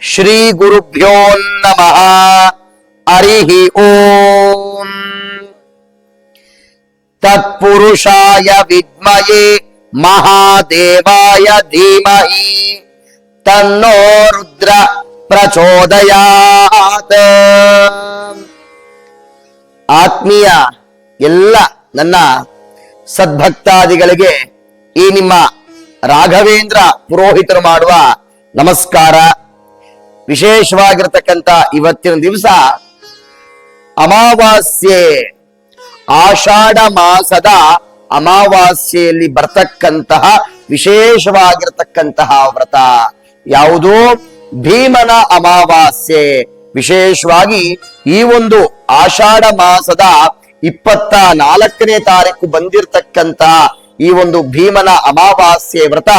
ಶ್ರೀ ಗುರುಭ್ಯೋ ನಮಃ ಹರಿ ಓಂ ತತ್ಪುರುಷಾಯ ವಿದ್ಮಯೇ ಮಹಾದೇವಾಯ ಧೀಮಹಿ ತನ್ನೋ ರುದ್ರ ಪ್ರಚೋದಯಾತ್ ಆತ್ಮೀಯ ಎಲ್ಲ ನನ್ನ ಸದ್ಭಕ್ತಾದಿಗಳಿಗೆ ಈ ನಿಮ್ಮ ರಾಘವೇಂದ್ರ ಪುರೋಹಿತರು ಮಾಡುವ ನಮಸ್ಕಾರ. ವಿಶೇಷವಾಗಿರತಕ್ಕಂತ ಇವತ್ತಿನ ದಿವಸ ಅಮಾವಾಸ್ಯೆ. ಆಷಾಢ ಮಾಸದ ಅಮಾವಾಸ್ಯೆಯಲ್ಲಿ ಬರ್ತಕ್ಕಂತಹ ವಿಶೇಷವಾಗಿರತಕ್ಕಂತಹ ವ್ರತ. ಯಾವುದು ಭೀಮನ ಅಮಾವಾಸ್ಯೆ. ವಿಶೇಷವಾಗಿ ಈ ಒಂದು ಆಷಾಢ ಮಾಸದ ಇಪ್ಪತ್ತ ನಾಲ್ಕನೇ ತಾರೀಕು ಬಂದಿರತಕ್ಕಂತಹ ಈ ಒಂದು ಭೀಮನ ಅಮಾವಾಸ್ಯೆ ವ್ರತ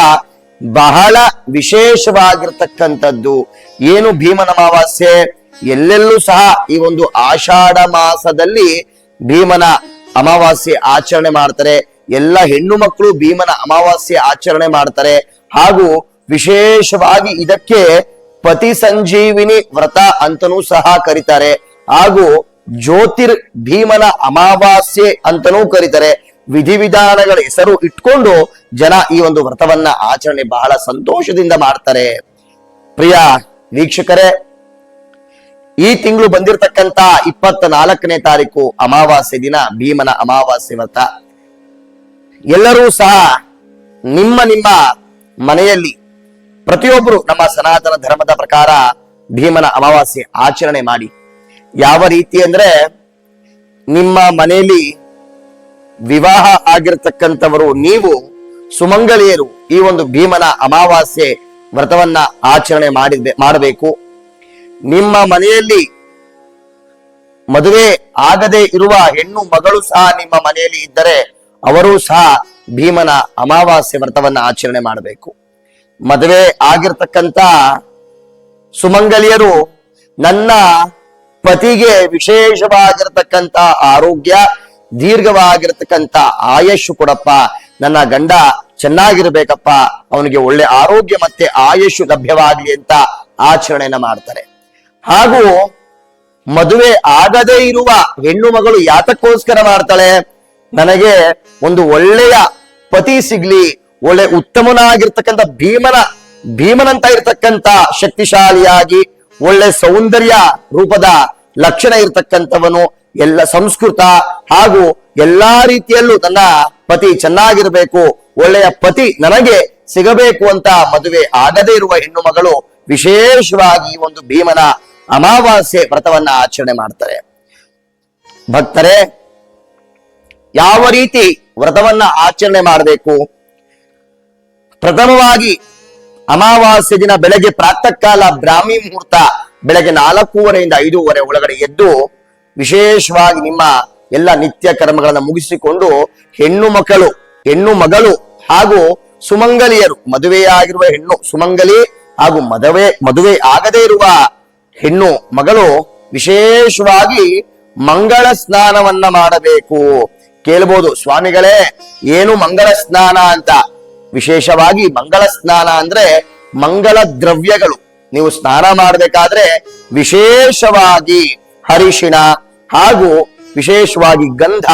ಬಹಳ ವಿಶೇಷವಾಗಿರ್ತಕ್ಕಂಥದ್ದು. ಏನು ಭೀಮನ ಅಮಾವಾಸ್ಯೆ? ಎಲ್ಲೆಲ್ಲೂ ಸಹ ಈ ಒಂದು ಆಷಾಢ ಮಾಸದಲ್ಲಿ ಭೀಮನ ಅಮಾವಾಸ್ಯೆ ಆಚರಣೆ ಮಾಡ್ತಾರೆ. ಎಲ್ಲ ಹೆಣ್ಣು ಮಕ್ಕಳು ಭೀಮನ ಅಮಾವಾಸ್ಯೆ ಆಚರಣೆ ಮಾಡ್ತಾರೆ. ಹಾಗೂ ವಿಶೇಷವಾಗಿ ಇದಕ್ಕೆ ಪತಿ ಸಂಜೀವಿನಿ ವ್ರತ ಅಂತನೂ ಸಹ ಕರೀತಾರೆ. ಹಾಗೂ ಜ್ಯೋತಿರ್ ಭೀಮನ ಅಮಾವಾಸ್ಯೆ ಅಂತನೂ ಕರೀತಾರೆ. ವಿಧಿವಿಧಾನಗಳ ಹೆಸರು ಇಟ್ಕೊಂಡು ಜನ ಈ ಒಂದು ವ್ರತವನ್ನ ಆಚರಣೆ ಬಹಳ ಸಂತೋಷದಿಂದ ಮಾಡ್ತಾರೆ. ಪ್ರಿಯ ವೀಕ್ಷಕರೇ, ಈ ತಿಂಗಳು ಬಂದಿರತಕ್ಕಂತ ಇಪ್ಪತ್ತ ನಾಲ್ಕನೇ ತಾರೀಕು ಅಮಾವಾಸ್ಯೆ ದಿನ, ಭೀಮನ ಅಮಾವಾಸ್ಯೆ ವ್ರತ. ಎಲ್ಲರೂ ಸಹ ನಿಮ್ಮ ನಿಮ್ಮ ಮನೆಯಲ್ಲಿ ಪ್ರತಿಯೊಬ್ಬರು ನಮ್ಮ ಸನಾತನ ಧರ್ಮದ ಪ್ರಕಾರ ಭೀಮನ ಅಮಾವಾಸ್ಯೆ ಆಚರಣೆ ಮಾಡಿ. ಯಾವ ರೀತಿ ಅಂದ್ರೆ ನಿಮ್ಮ ಮನೆಯಲ್ಲಿ ವಿವಾಹ ಆಗಿರತಕ್ಕಂಥವರು ನೀವು ಸುಮಂಗಲಿಯರು ಈ ಒಂದು ಭೀಮನ ಅಮಾವಾಸ್ಯೆ ವ್ರತವನ್ನ ಆಚರಣೆ ಮಾಡಿದ್ದೆ, ಮಾಡಬೇಕು. ನಿಮ್ಮ ಮನೆಯಲ್ಲಿ ಮದುವೆ ಆಗದೆ ಇರುವ ಹೆಣ್ಣು ಮಗಳು ಸಹ ನಿಮ್ಮ ಮನೆಯಲ್ಲಿ ಇದ್ದರೆ ಅವರು ಸಹ ಭೀಮನ ಅಮಾವಾಸ್ಯೆ ವ್ರತವನ್ನ ಆಚರಣೆ ಮಾಡಬೇಕು. ಮದುವೆ ಆಗಿರ್ತಕ್ಕಂಥ ಸುಮಂಗಲಿಯರು ನನ್ನ ಪತಿಗೆ ವಿಶೇಷವಾಗಿರತಕ್ಕಂತ ಆರೋಗ್ಯ ದೀರ್ಘವಾಗಿರತಕ್ಕಂತ ಆಯಸ್ಸು ಕೊಡಪ್ಪ. ನನ್ನ ಗಂಡ ಚೆನ್ನಾಗಿರ್ಬೇಕಪ್ಪ. ಅವನಿಗೆ ಒಳ್ಳೆ ಆರೋಗ್ಯ ಮತ್ತೆ ಆಯಸ್ಸು ಲಭ್ಯವಾಗಲಿ ಅಂತ ಆಚರಣೆಯನ್ನ ಮಾಡ್ತಾರೆ. ಹಾಗೂ ಮದುವೆ ಆಗದೇ ಇರುವ ಹೆಣ್ಣು ಮಗಳು ಯಾತಕ್ಕೋಸ್ಕರ ಮಾಡ್ತಾಳೆ? ನನಗೆ ಒಂದು ಒಳ್ಳೆಯ ಪತಿ ಸಿಗ್ಲಿ, ಒಳ್ಳೆ ಉತ್ತಮನಾಗಿರ್ತಕ್ಕಂಥ ಭೀಮನ, ಭೀಮನಂತ ಇರ್ತಕ್ಕಂಥ ಶಕ್ತಿಶಾಲಿಯಾಗಿ, ಒಳ್ಳೆ ಸೌಂದರ್ಯ ರೂಪದ ಲಕ್ಷಣ ಇರ್ತಕ್ಕಂಥವನು ಎಲ್ಲ ಸಂಸ್ಕೃತ ಹಾಗೂ ಎಲ್ಲಾ ರೀತಿಯಲ್ಲೂ ತನ್ನ ಪತಿ ಚೆನ್ನಾಗಿರ್ಬೇಕು, ಒಳ್ಳೆಯ ಪತಿ ನನಗೆ ಸಿಗಬೇಕು ಅಂತ ಮದುವೆ ಆಗದೇ ಇರುವ ಹೆಣ್ಣು ಮಗಳು ವಿಶೇಷವಾಗಿ ಒಂದು ಭೀಮನ ಅಮಾವಾಸ್ಯೆ ವ್ರತವನ್ನ ಆಚರಣೆ ಮಾಡ್ತಾರೆ. ಭಕ್ತರೇ, ಯಾವ ರೀತಿ ವ್ರತವನ್ನ ಆಚರಣೆ ಮಾಡಬೇಕು? ಪ್ರಥಮವಾಗಿ ಅಮಾವಾಸ್ಯೆ ದಿನ ಬೆಳಗ್ಗೆ ಪ್ರಾತಃ ಕಾಲ ಬ್ರಾಹ್ಮಿ ಮುಹೂರ್ತ ಬೆಳಗ್ಗೆ ನಾಲ್ಕೂವರೆಯಿಂದ ಐದೂವರೆ ಒಳಗಡೆ ಎದ್ದು ವಿಶೇಷವಾಗಿ ನಿಮ್ಮ ಎಲ್ಲ ನಿತ್ಯ ಕರ್ಮಗಳನ್ನು ಮುಗಿಸಿಕೊಂಡು ಹೆಣ್ಣು ಮಕ್ಕಳು, ಹೆಣ್ಣು ಮಗಳು ಹಾಗೂ ಸುಮಂಗಲಿಯರು, ಮದುವೆಯಾಗಿರುವ ಹೆಣ್ಣು ಸುಮಂಗಲಿ ಹಾಗೂ ಮದುವೆ ಮದುವೆ ಆಗದೇ ಇರುವ ಹೆಣ್ಣು ಮಗಳು ವಿಶೇಷವಾಗಿ ಮಂಗಳ ಸ್ನಾನವನ್ನ ಮಾಡಬೇಕು. ಕೇಳ್ಬೋದು, ಸ್ವಾಮಿಗಳೇ, ಏನು ಮಂಗಳ ಸ್ನಾನ ಅಂತ? ವಿಶೇಷವಾಗಿ ಮಂಗಳ ಸ್ನಾನ ಅಂದ್ರೆ ಮಂಗಳ ದ್ರವ್ಯಗಳು. ನೀವು ಸ್ನಾನ ಮಾಡಬೇಕಾದ್ರೆ ವಿಶೇಷವಾಗಿ ಹರಿಶಿಣ ಹಾಗೂ ವಿಶೇಷವಾಗಿ ಗಂಧ,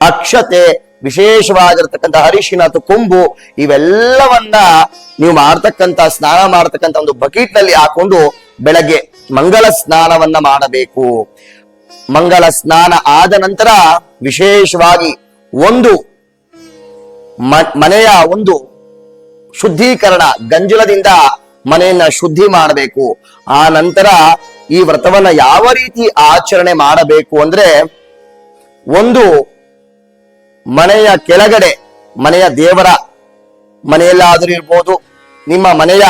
ಅಕ್ಷತೆ, ವಿಶೇಷವಾಗಿರ್ತಕ್ಕಂಥ ಹರಿಶಿಣ ಅಥವಾ ಕೊಂಬು ಇವೆಲ್ಲವನ್ನ ನೀವು ಮಾಡ್ತಕ್ಕಂಥ ಸ್ನಾನ ಮಾಡ್ತಕ್ಕಂಥ ಒಂದು ಬಕೆಟ್ನಲ್ಲಿ ಹಾಕೊಂಡು ಬೆಳಗ್ಗೆ ಮಂಗಲ ಸ್ನಾನವನ್ನ ಮಾಡಬೇಕು. ಮಂಗಳ ಸ್ನಾನ ಆದ ನಂತರ ವಿಶೇಷವಾಗಿ ಒಂದು ಮನೆಯ ಒಂದು ಶುದ್ಧೀಕರಣ, ಗಂಜಲದಿಂದ ಮನೆಯನ್ನ ಶುದ್ಧಿ ಮಾಡಬೇಕು. ಆ ನಂತರ ಈ ವ್ರತವನ್ನ ಯಾವ ರೀತಿ ಆಚರಣೆ ಮಾಡಬೇಕು ಅಂದ್ರೆ ಒಂದು ಮನೆಯ ಕೆಳಗಡೆ, ಮನೆಯ ದೇವರ ಮನೆಯಲ್ಲಾದರೂ ಇರ್ಬೋದು, ನಿಮ್ಮ ಮನೆಯ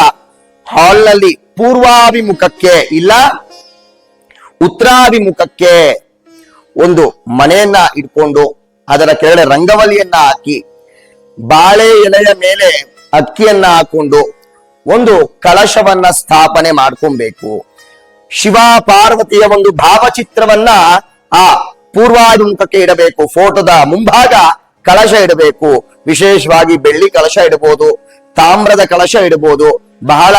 ಹಾಲ್ನಲ್ಲಿ ಪೂರ್ವಾಭಿಮುಖಕ್ಕೆ ಇಲ್ಲ, ಉತ್ತರಾಭಿಮುಖಕ್ಕೆ ಒಂದು ಮನೆಯನ್ನ ಇಟ್ಕೊಂಡು ಅದರ ಕೆಳಗಡೆ ರಂಗವಲಿಯನ್ನ ಹಾಕಿ, ಬಾಳೆ ಎಲೆಯ ಮೇಲೆ ಅಕ್ಕಿಯನ್ನ ಹಾಕೊಂಡು ಒಂದು ಕಳಶವನ್ನ ಸ್ಥಾಪನೆ ಮಾಡ್ಕೊಬೇಕು. ಶಿವ ಪಾರ್ವತಿಯ ಒಂದು ಭಾವಚಿತ್ರವನ್ನ ಆ ಪೂರ್ವಾಭಿಮುಖಕ್ಕೆ ಇಡಬೇಕು, ಫೋಟೋದ ಮುಂಭಾಗ ಕಳಶ ಇಡಬೇಕು. ವಿಶೇಷವಾಗಿ ಬೆಳ್ಳಿ ಕಳಶ ಇಡಬಹುದು, ತಾಮ್ರದ ಕಳಶ ಇಡಬಹುದು. ಬಹಳ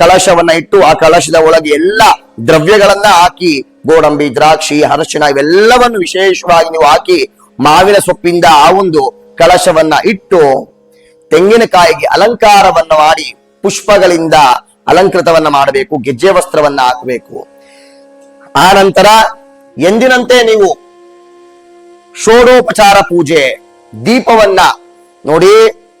ಕಳಶವನ್ನ ಇಟ್ಟು ಆ ಕಳಶದ ಒಳಗೆ ಎಲ್ಲ ದ್ರವ್ಯಗಳನ್ನ ಹಾಕಿ, ಗೋಡಂಬಿ, ದ್ರಾಕ್ಷಿ, ಅರಶಿನ ಇವೆಲ್ಲವನ್ನು ವಿಶೇಷವಾಗಿ ನೀವು ಹಾಕಿ ಮಾವಿನ ಸೊಪ್ಪಿಂದ ಆ ಒಂದು ಕಳಶವನ್ನ ಇಟ್ಟು ತೆಂಗಿನಕಾಯಿಗೆ ಅಲಂಕಾರವನ್ನು ಮಾಡಿ ಪುಷ್ಪಗಳಿಂದ ಅಲಂಕೃತವನ್ನ ಮಾಡಬೇಕು, ಗೆಜ್ಜೆ ವಸ್ತ್ರವನ್ನ ಹಾಕಬೇಕು. ಆ ನಂತರ ಎಂದಿನಂತೆ ನೀವು ಷೋಡೋಪಚಾರ ಪೂಜೆ, ದೀಪವನ್ನ ನೋಡಿ,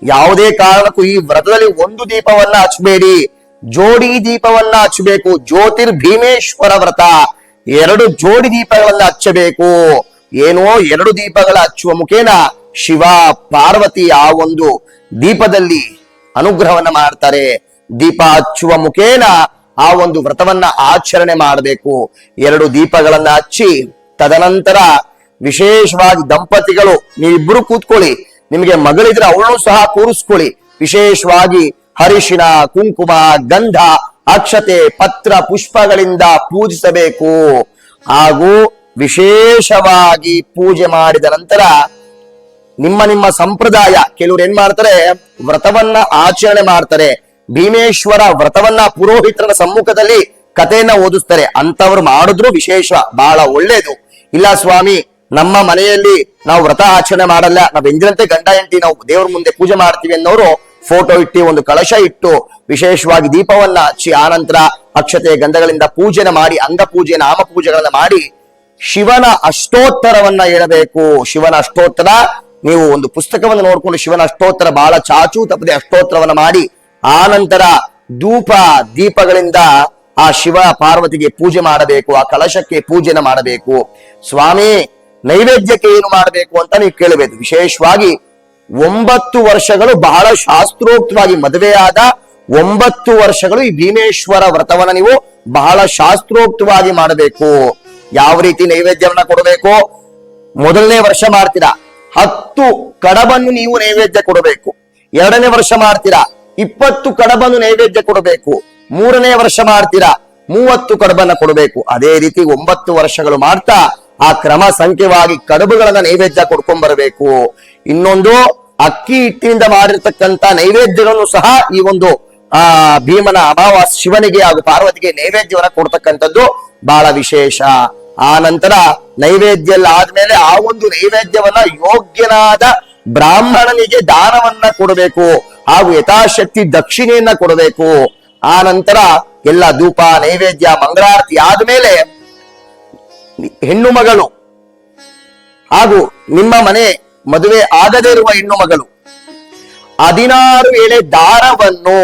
ಯಾವುದೇ ಕಾರಣಕ್ಕೂ ಈ ವ್ರತದಲ್ಲಿ ಒಂದು ದೀಪವನ್ನ ಹಚ್ಚಬೇಡಿ. ಜೋಡಿ ದೀಪವನ್ನ ಹಚ್ಚಬೇಕು. ಜ್ಯೋತಿರ್ ಭೀಮೇಶ್ವರ ವ್ರತ. ಎರಡು ಜೋಡಿ ದೀಪಗಳನ್ನ ಹಚ್ಚಬೇಕು. ಏನೋ ಎರಡು ದೀಪಗಳ ಹಚ್ಚುವ ಮುಖೇನ ಶಿವ, ಪಾರ್ವತಿ ಆ ಒಂದು ದೀಪದಲ್ಲಿ ಅನುಗ್ರಹವನ್ನ ಮಾಡ್ತಾರೆ. ದೀಪ ಹಚ್ಚುವ ಮುಖೇನ ಆ ಒಂದು ವ್ರತವನ್ನ ಆಚರಣೆ ಮಾಡಬೇಕು. ಎರಡು ದೀಪಗಳನ್ನ ಹಚ್ಚಿ, ತದನಂತರ ವಿಶೇಷವಾಗಿ ದಂಪತಿಗಳು, ನೀವಿಬ್ರು ಕೂತ್ಕೊಳ್ಳಿ. ನಿಮಗೆ ಮಗಳಿದ್ರೆ ಅವಳು ಸಹ ಕೂರಿಸ್ಕೊಳ್ಳಿ. ವಿಶೇಷವಾಗಿ ಹರಿಶಿನ ಕುಂಕುಮ, ಗಂಧ, ಅಕ್ಷತೆ, ಪತ್ರ, ಪುಷ್ಪಗಳಿಂದ ಪೂಜಿಸಬೇಕು. ಹಾಗೂ ವಿಶೇಷವಾಗಿ ಪೂಜೆ ಮಾಡಿದ ನಂತರ ನಿಮ್ಮ ನಿಮ್ಮ ಸಂಪ್ರದಾಯ, ಕೆಲವ್ರು ಏನ್ ಮಾಡ್ತಾರೆ, ವ್ರತವನ್ನ ಆಚರಣೆ ಮಾಡ್ತಾರೆ. ಭೀಮೇಶ್ವರ ವ್ರತವನ್ನ ಪುರೋಹಿತರ ಸಮ್ಮುಖದಲ್ಲಿ ಕಥೆಯನ್ನ ಓದಿಸ್ತಾರೆ. ಅಂತವ್ರು ಮಾಡಿದ್ರು ವಿಶೇಷ, ಬಹಳ ಒಳ್ಳೇದು. ಇಲ್ಲ ಸ್ವಾಮಿ, ನಮ್ಮ ಮನೆಯಲ್ಲಿ ನಾವು ವ್ರತ ಆಚರಣೆ ಮಾಡಲ್ಲ. ನಾವ್ ಎಂದಿನಂತೆ ಗಂಡ ಎಂಟಿ ನಾವು ದೇವ್ರ ಮುಂದೆ ಪೂಜೆ ಮಾಡ್ತೀವಿ ಅನ್ನೋರು ಫೋಟೋ ಇಟ್ಟು, ಒಂದು ಕಳಶ ಇಟ್ಟು, ವಿಶೇಷವಾಗಿ ದೀಪವನ್ನ ಹಚ್ಚಿ, ಆನಂತರ ಅಕ್ಷತೆ ಗಂಧಗಳಿಂದ ಪೂಜೆನ ಮಾಡಿ ಅಂಗ ಪೂಜೆ, ನಾಮ ಪೂಜೆಗಳನ್ನ ಮಾಡಿ, ಶಿವನ ಅಷ್ಟೋತ್ತರವನ್ನ ಹೇಳಬೇಕು. ಶಿವನ ಅಷ್ಟೋತ್ತರ, ನೀವು ಒಂದು ಪುಸ್ತಕವನ್ನು ನೋಡ್ಕೊಂಡು ಶಿವನ ಅಷ್ಟೋತ್ತರ ಬಹಳ ಚಾಚು ತಪ್ಪದೆ ಅಷ್ಟೋತ್ತರವನ್ನ ಮಾಡಿ ಆ ನಂತರ ಧೂಪ ದೀಪಗಳಿಂದ ಆ ಶಿವ ಪಾರ್ವತಿಗೆ ಪೂಜೆ ಮಾಡಬೇಕು, ಆ ಕಲಶಕ್ಕೆ ಪೂಜೆನ ಮಾಡಬೇಕು. ಸ್ವಾಮಿ, ನೈವೇದ್ಯಕ್ಕೆ ಏನು ಮಾಡಬೇಕು ಅಂತ ನೀವು ಕೇಳಬೇಕು. ವಿಶೇಷವಾಗಿ ಒಂಬತ್ತು ವರ್ಷಗಳು ಬಹಳ ಶಾಸ್ತ್ರೋಕ್ತವಾಗಿ ಮದುವೆಯಾದ ಒಂಬತ್ತು ವರ್ಷಗಳು ಈ ಭೀಮೇಶ್ವರ ವ್ರತವನ್ನ ನೀವು ಬಹಳ ಶಾಸ್ತ್ರೋಕ್ತವಾಗಿ ಮಾಡಬೇಕು. ಯಾವ ರೀತಿ ನೈವೇದ್ಯವನ್ನ ಕೊಡಬೇಕು? ಮೊದಲನೇ ವರ್ಷ ಮಾಡ್ತೀರಾ? ಹತ್ತು ಕಡಬನ್ನು ನೀವು ನೈವೇದ್ಯ ಕೊಡಬೇಕು. ಎರಡನೇ ವರ್ಷ ಮಾಡ್ತೀರಾ? ಇಪ್ಪತ್ತು ಕಡಬನ್ನು ನೈವೇದ್ಯ ಕೊಡಬೇಕು. ಮೂರನೇ ವರ್ಷ ಮಾಡ್ತೀರಾ? ಮೂವತ್ತು ಕಡಬನ್ನ ಕೊಡಬೇಕು. ಅದೇ ರೀತಿ ಒಂಬತ್ತು ವರ್ಷಗಳು ಮಾಡ್ತಾ ಆ ಕ್ರಮ ಸಂಖ್ಯವಾಗಿ ಕಡುಬುಗಳನ್ನ ನೈವೇದ್ಯ ಕೊಡ್ಕೊಂಡ್ ಬರಬೇಕು. ಇನ್ನೊಂದು ಅಕ್ಕಿ ಹಿಟ್ಟಿನಿಂದ ಮಾಡಿರ್ತಕ್ಕಂಥ ನೈವೇದ್ಯಗಳನ್ನು ಸಹ ಈ ಒಂದು, ಆ, ಭೀಮನ ಅಭಾವ ಶಿವನಿಗೆ ಹಾಗೂ ಪಾರ್ವತಿಗೆ ನೈವೇದ್ಯವನ್ನ ಕೊಡ್ತಕ್ಕಂಥದ್ದು ಬಹಳ ವಿಶೇಷ. ಆ ನಂತರ ನೈವೇದ್ಯ ಆದ್ಮೇಲೆ ಆ ಒಂದು ನೈವೇದ್ಯವನ್ನ ಯೋಗ್ಯನಾದ ಬ್ರಾಹ್ಮಣನಿಗೆ ದಾನವನ್ನ ಕೊಡಬೇಕು ಹಾಗೂ ಯಥಾಶಕ್ತಿ ದಕ್ಷಿಣೆಯನ್ನ ಕೊಡಬೇಕು. ಆ ನಂತರ ಎಲ್ಲ ಧೂಪ, ನೈವೇದ್ಯ, ಮಂಗಳಾರತಿ ಆದ್ಮೇಲೆ ಹೆಣ್ಣು ಮಗಳು ಹಾಗೂ ನಿಮ್ಮ ಮನೆ ಮದುವೆ ಆಗದೇ ಇರುವ ಹೆಣ್ಣು ಮಗಳು ಹದಿನಾರು ಎಳೆ ದಾರವನ್ನು,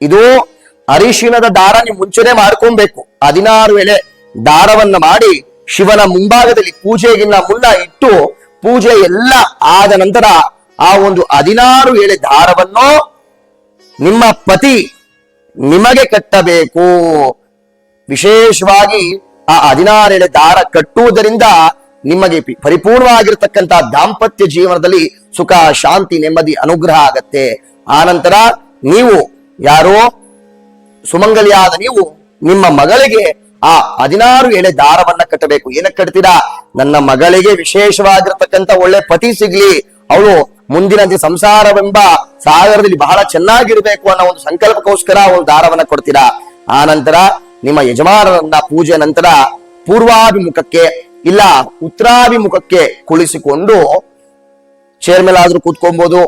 ಇದು ಅರಿಶಿಣದ ದಾರ ನೀವು ಮುಂಚೆನೆ ಮಾಡ್ಕೊಬೇಕು. ಹದಿನಾರು ಎಳೆ ದಾರವನ್ನ ಮಾಡಿ ಶಿವನ ಮುಂಭಾಗದಲ್ಲಿ ಪೂಜೆಗಿನ್ನ ಮುನ್ನ ಇಟ್ಟು ಪೂಜೆ ಎಲ್ಲ ಆದ ನಂತರ ಆ ಒಂದು ಹದಿನಾರು ಎಳೆ ದಾರವನ್ನು ನಿಮ್ಮ ಪತಿ ನಿಮಗೆ ಕಟ್ಟಬೇಕು. ವಿಶೇಷವಾಗಿ ಆ ಹದಿನಾರು ಎಳೆ ದಾರ ಕಟ್ಟುವುದರಿಂದ ನಿಮಗೆ ಪರಿಪೂರ್ಣವಾಗಿರ್ತಕ್ಕಂಥ ದಾಂಪತ್ಯ ಜೀವನದಲ್ಲಿ ಸುಖ, ಶಾಂತಿ, ನೆಮ್ಮದಿ, ಅನುಗ್ರಹ ಆಗತ್ತೆ. ಆನಂತರ ನೀವು ಯಾರೋ ಸುಮಂಗಲಿಯಾದ ನೀವು ನಿಮ್ಮ ಮಗಳಿಗೆ ಆ ಹದಿನಾರು ಎಳೆ ದಾರವನ್ನ ಕಟ್ಟಬೇಕು. ಏನಕ್ಕೆ ಕಟ್ತೀರಾ? ನನ್ನ ಮಗಳಿಗೆ ವಿಶೇಷವಾಗಿರ್ತಕ್ಕಂಥ ಒಳ್ಳೆ ಪತಿ ಸಿಗ್ಲಿ. ಅವಳು ಮುಂದಿನ ಸಂಸಾರವೆಂಬ ಸಾಗರದಲ್ಲಿ ಬಹಳ ಚೆನ್ನಾಗಿರ್ಬೇಕು ಅನ್ನೋ ಒಂದು ಸಂಕಲ್ಪಕ್ಕೋಸ್ಕರ ಒಂದು ದಾರವನ್ನ ಕೊಡ್ತೀರಾ? ಆ ನಂತರ ನಿಮ್ಮ ಯಜಮಾನರನ್ನ ಪೂಜೆ ನಂತರ ಪೂರ್ವಾಭಿಮುಖಕ್ಕೆ ಇಲ್ಲ, ಉತ್ತರಾಭಿಮುಖಕ್ಕೆ ಕುಳಿಸಿಕೊಂಡು ಚೇರ್ ಮೇಲಾದ್ರೂ ಕೂತ್ಕೊಬಹುದು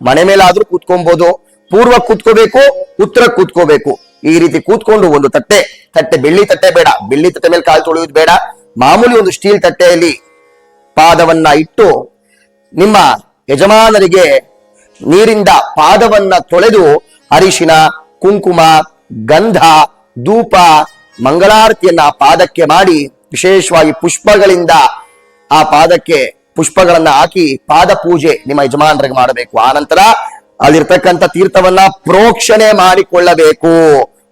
ಮನೆ ಮೇಲಾದ್ರೂ ಕೂತ್ಕೊಬಹುದು ಪೂರ್ವ ಕೂತ್ಕೋಬೇಕು, ಉತ್ತರ ಕೂತ್ಕೋಬೇಕು. ಈ ರೀತಿ ಕೂತ್ಕೊಂಡು ಒಂದು ತಟ್ಟೆ ತಟ್ಟೆ, ಬೆಳ್ಳಿ ತಟ್ಟೆ ಬೇಡ. ಬೆಳ್ಳಿ ತಟ್ಟೆ ಮೇಲೆ ಕಾಲು ತೊಳೆಯೋದು ಬೇಡ. ಮಾಮೂಲಿ ಒಂದು ಸ್ಟೀಲ್ ತಟ್ಟೆಯಲ್ಲಿ ಪಾದವನ್ನ ಇಟ್ಟು ನಿಮ್ಮ ಯಜಮಾನರಿಗೆ ನೀರಿಂದ ಪಾದವನ್ನ ತೊಳೆದು ಅರಿಶಿನ, ಕುಂಕುಮ, ಗಂಧ, ಧೂಪ, ಮಂಗಳಾರತಿಯನ್ನ ಪಾದಕ್ಕೆ ಮಾಡಿ ವಿಶೇಷವಾಗಿ ಪುಷ್ಪಗಳಿಂದ ಆ ಪಾದಕ್ಕೆ ಪುಷ್ಪಗಳನ್ನ ಹಾಕಿ ಪಾದ ಪೂಜೆ ನಿಮ್ಮ ಯಜಮಾನರಿಗೆ ಮಾಡಬೇಕು. ಆ ನಂತರ ಅಲ್ಲಿರ್ತಕ್ಕಂಥ ತೀರ್ಥವನ್ನ ಪ್ರೋಕ್ಷಣೆ ಮಾಡಿಕೊಳ್ಳಬೇಕು.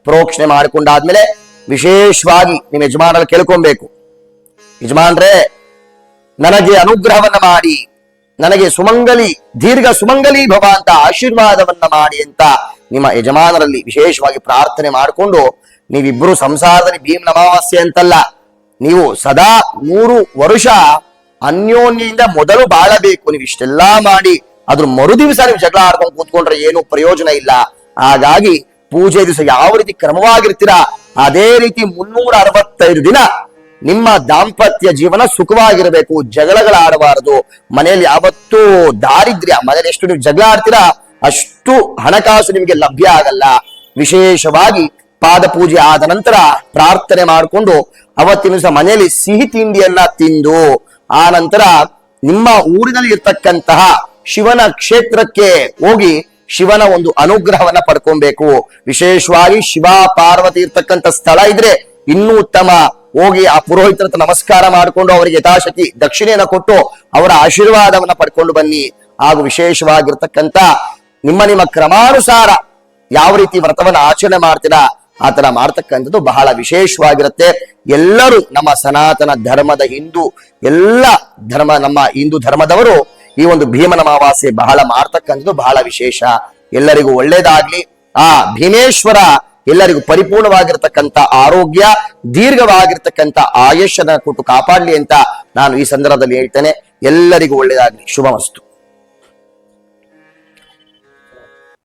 ಪ್ರೋಕ್ಷಣೆ ಮಾಡಿಕೊಂಡಾದ್ಮೇಲೆ ವಿಶೇಷವಾಗಿ ನಿಮ್ಮ ಯಜಮಾನರು ಕೇಳ್ಕೊಬೇಕು. ಯಜಮಾನ್ರೇ, ನನಗೆ ಅನುಗ್ರಹವನ್ನ ಮಾಡಿ, ನನಗೆ ಸುಮಂಗಲಿ, ದೀರ್ಘ ಸುಮಂಗಲಿ ಭವ ಅಂತ ಆಶೀರ್ವಾದವನ್ನ ಮಾಡಿ ಅಂತ ನಿಮ್ಮ ಯಜಮಾನರಲ್ಲಿ ವಿಶೇಷವಾಗಿ ಪ್ರಾರ್ಥನೆ ಮಾಡಿಕೊಂಡು ನೀವಿಬ್ಬರು ಸಂಸಾರದಲ್ಲಿ ಭೀಮ್ ಅಮಾವಾಸ್ಯೆ ಅಂತಲ್ಲ, ನೀವು ಸದಾ ಮೂರು ವರುಷ ಅನ್ಯೋನ್ಯದಿಂದ ಮೊದಲು ಬಾಳಬೇಕು. ನೀವು ಇಷ್ಟೆಲ್ಲಾ ಮಾಡಿ, ಅದ್ರ ಮರುದಿವಸ ನೀವು ಜಗಳ ಆಡ್ಕೊಂಡು ಕೂತ್ಕೊಂಡ್ರೆ ಏನು ಪ್ರಯೋಜನ ಇಲ್ಲ. ಹಾಗಾಗಿ ಪೂಜೆ ದಿವಸ ಯಾವ ರೀತಿ ಕ್ರಮವಾಗಿರ್ತೀರಾ, ಅದೇ ರೀತಿ ಮುನ್ನೂರ ಅರವತ್ತೈದು ದಿನ ನಿಮ್ಮ ದಾಂಪತ್ಯ ಜೀವನ ಸುಖವಾಗಿರಬೇಕು ಜಗಳಗಳಾಡಬಾರದು ಮನೆಯಲ್ಲಿ ಯಾವತ್ತೂ ದಾರಿದ್ರ್ಯ ಮನೇಲಿ ಎಷ್ಟು ನೀವು ಜಗಳ ಆಡ್ತೀರಾ, ಅಷ್ಟು ಹಣಕಾಸು ನಿಮಗೆ ಲಭ್ಯ ಆಗಲ್ಲ. ವಿಶೇಷವಾಗಿ ಪಾದ ಪೂಜೆ ಆದ ನಂತರ ಪ್ರಾರ್ಥನೆ ಮಾಡಿಕೊಂಡು ಅವತ್ತಿನ ದಿವಸ ಮನೆಯಲ್ಲಿ ಸಿಹಿ ತಿಂಡಿಯನ್ನ ತಿಂದು, ಆ ನಂತರ ನಿಮ್ಮ ಊರಿನಲ್ಲಿ ಇರ್ತಕ್ಕಂತಹ ಶಿವನ ಕ್ಷೇತ್ರಕ್ಕೆ ಹೋಗಿ ಶಿವನ ಒಂದು ಅನುಗ್ರಹವನ್ನ ಪಡ್ಕೊಬೇಕು. ವಿಶೇಷವಾಗಿ ಶಿವ ಪಾರ್ವತಿ ಇರ್ತಕ್ಕಂಥ ಸ್ಥಳ ಇದ್ರೆ ಇನ್ನೂ ಉತ್ತಮ. ಹೋಗಿ ಆ ಪುರೋಹಿತರ ಹತ್ರ ನಮಸ್ಕಾರ ಮಾಡಿಕೊಂಡು ಅವರಿಗೆ ಯಥಾಶಕ್ತಿ ದಕ್ಷಿಣೆಯನ್ನ ಕೊಟ್ಟು ಅವರ ಆಶೀರ್ವಾದವನ್ನ ಪಡ್ಕೊಂಡು ಬನ್ನಿ. ಹಾಗೂ ವಿಶೇಷವಾಗಿರ್ತಕ್ಕಂಥ ನಿಮ್ಮ ನಿಮ್ಮ ಕ್ರಮಾನುಸಾರ ಯಾವ ರೀತಿ ವ್ರತವನ್ನು ಆಚರಣೆ ಮಾಡ್ತೀರಾ, ಆ ತರ ಮಾಡ್ತಕ್ಕಂಥದ್ದು ಬಹಳ ವಿಶೇಷವಾಗಿರುತ್ತೆ. ಎಲ್ಲರೂ ನಮ್ಮ ಸನಾತನ ಧರ್ಮದ ಹಿಂದೂ, ಎಲ್ಲ ಧರ್ಮ ನಮ್ಮ ಹಿಂದೂ ಧರ್ಮದವರು ಈ ಒಂದು ಭೀಮನ ಅಮಾವಾಸ್ಯೆ ಬಹಳ ಮಾಡ್ತಕ್ಕಂಥದ್ದು ಬಹಳ ವಿಶೇಷ. ಎಲ್ಲರಿಗೂ ಒಳ್ಳೇದಾಗ್ಲಿ. ಆ ಭೀಮೇಶ್ವರ ಎಲ್ಲರಿಗೂ ಪರಿಪೂರ್ಣವಾಗಿರ್ತಕ್ಕಂಥ ಆರೋಗ್ಯ, ದೀರ್ಘವಾಗಿರ್ತಕ್ಕಂಥ ಆಯುಷ್ಯನ ಕೊಟ್ಟು ಕಾಪಾಡ್ಲಿ ಅಂತ ನಾನು ಈ ಸಂದರ್ಭದಲ್ಲಿ ಹೇಳ್ತೇನೆ. ಎಲ್ಲರಿಗೂ ಒಳ್ಳೇದಾಗ್ಲಿ. ಶುಭಮಸ್ತು.